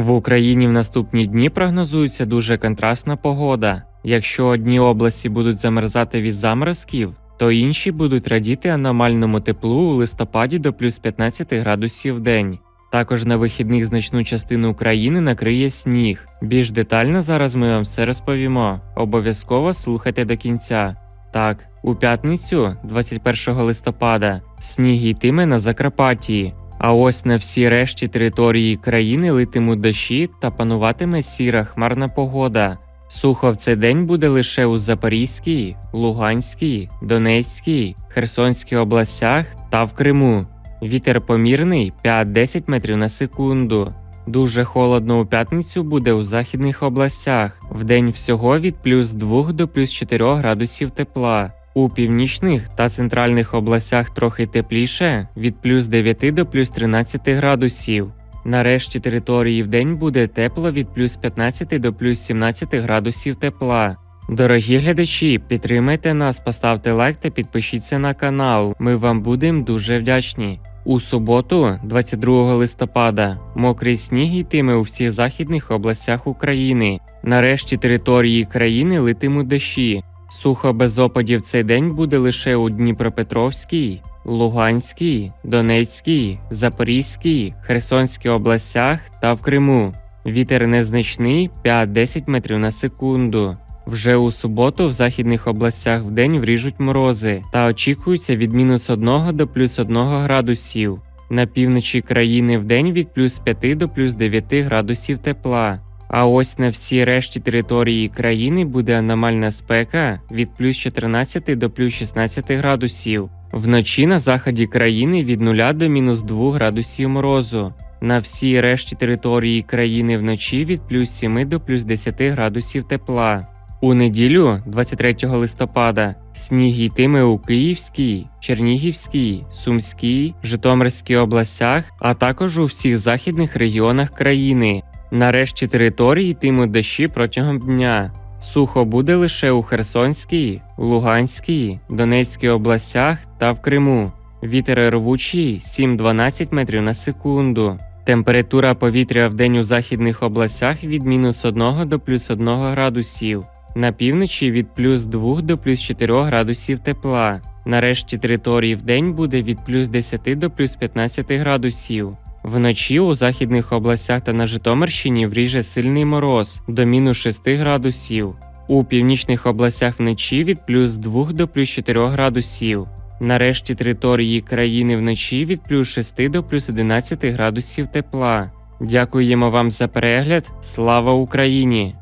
В Україні в наступні дні прогнозується дуже контрастна погода. Якщо одні області будуть замерзати від заморозків, то інші будуть радіти аномальному теплу у листопаді до плюс 15 градусів в день. Також на вихідних значну частину України накриє сніг. Більш детально зараз ми вам все розповімо. Обов'язково слухайте до кінця. Так, у п'ятницю, 21 листопада, сніг йтиме на Закарпатті. А ось на всій решті території країни литимуть дощі та пануватиме сіра хмарна погода. Сухо в цей день буде лише у Запорізькій, Луганській, Донецькій, Херсонській областях та в Криму. Вітер помірний 5-10 метрів на секунду. Дуже холодно у п'ятницю буде у західних областях. Вдень всього від плюс 2 до плюс 4 градусів тепла. У північних та центральних областях трохи тепліше від плюс 9 до плюс 13 градусів. Нарешті території вдень буде тепло від плюс 15 до плюс 17 градусів тепла. Дорогі глядачі, підтримайте нас, поставте лайк та підпишіться на канал. Ми вам будемо дуже вдячні. У суботу, 22 листопада, мокрий сніг йтиме у всіх західних областях України. Нарешті території країни литимуть дощі. Сухо без опадів цей день буде лише у Дніпропетровській, Луганській, Донецькій, Запорізькій, Херсонській областях та в Криму. Вітер незначний 5-10 метрів на секунду. Вже у суботу в західних областях вдень вріжуть морози та очікується від мінус 1 до плюс 1 градусів. На півночі країни вдень від плюс 5 до плюс 9 градусів тепла. А ось на всій решті території країни буде аномальна спека від плюс 14 до плюс 16 градусів. Вночі на заході країни від 0 до мінус 2 градусів морозу. На всій решті території країни вночі від плюс 7 до плюс 10 градусів тепла. У неділю, 23 листопада, сніг йтиме у Київській, Чернігівській, Сумській, Житомирській областях, а також у всіх західних регіонах країни. Нарешті території йтимуть дощі протягом дня. Сухо буде лише у Херсонській, Луганській, Донецькій областях та в Криму. Вітер рвучий 7-12 метрів на секунду. Температура повітря в день у західних областях від мінус 1 до плюс 1 градусів. На півночі від плюс 2 до плюс 4 градусів тепла. Нарешті території в день буде від плюс 10 до плюс 15 градусів. Вночі у західних областях та на Житомирщині вріже сильний мороз до мінус 6 градусів. У північних областях вночі від плюс 2 до плюс 4 градусів. Нарешті території країни вночі від плюс 6 до плюс 11 градусів тепла. Дякуємо вам за перегляд. Слава Україні!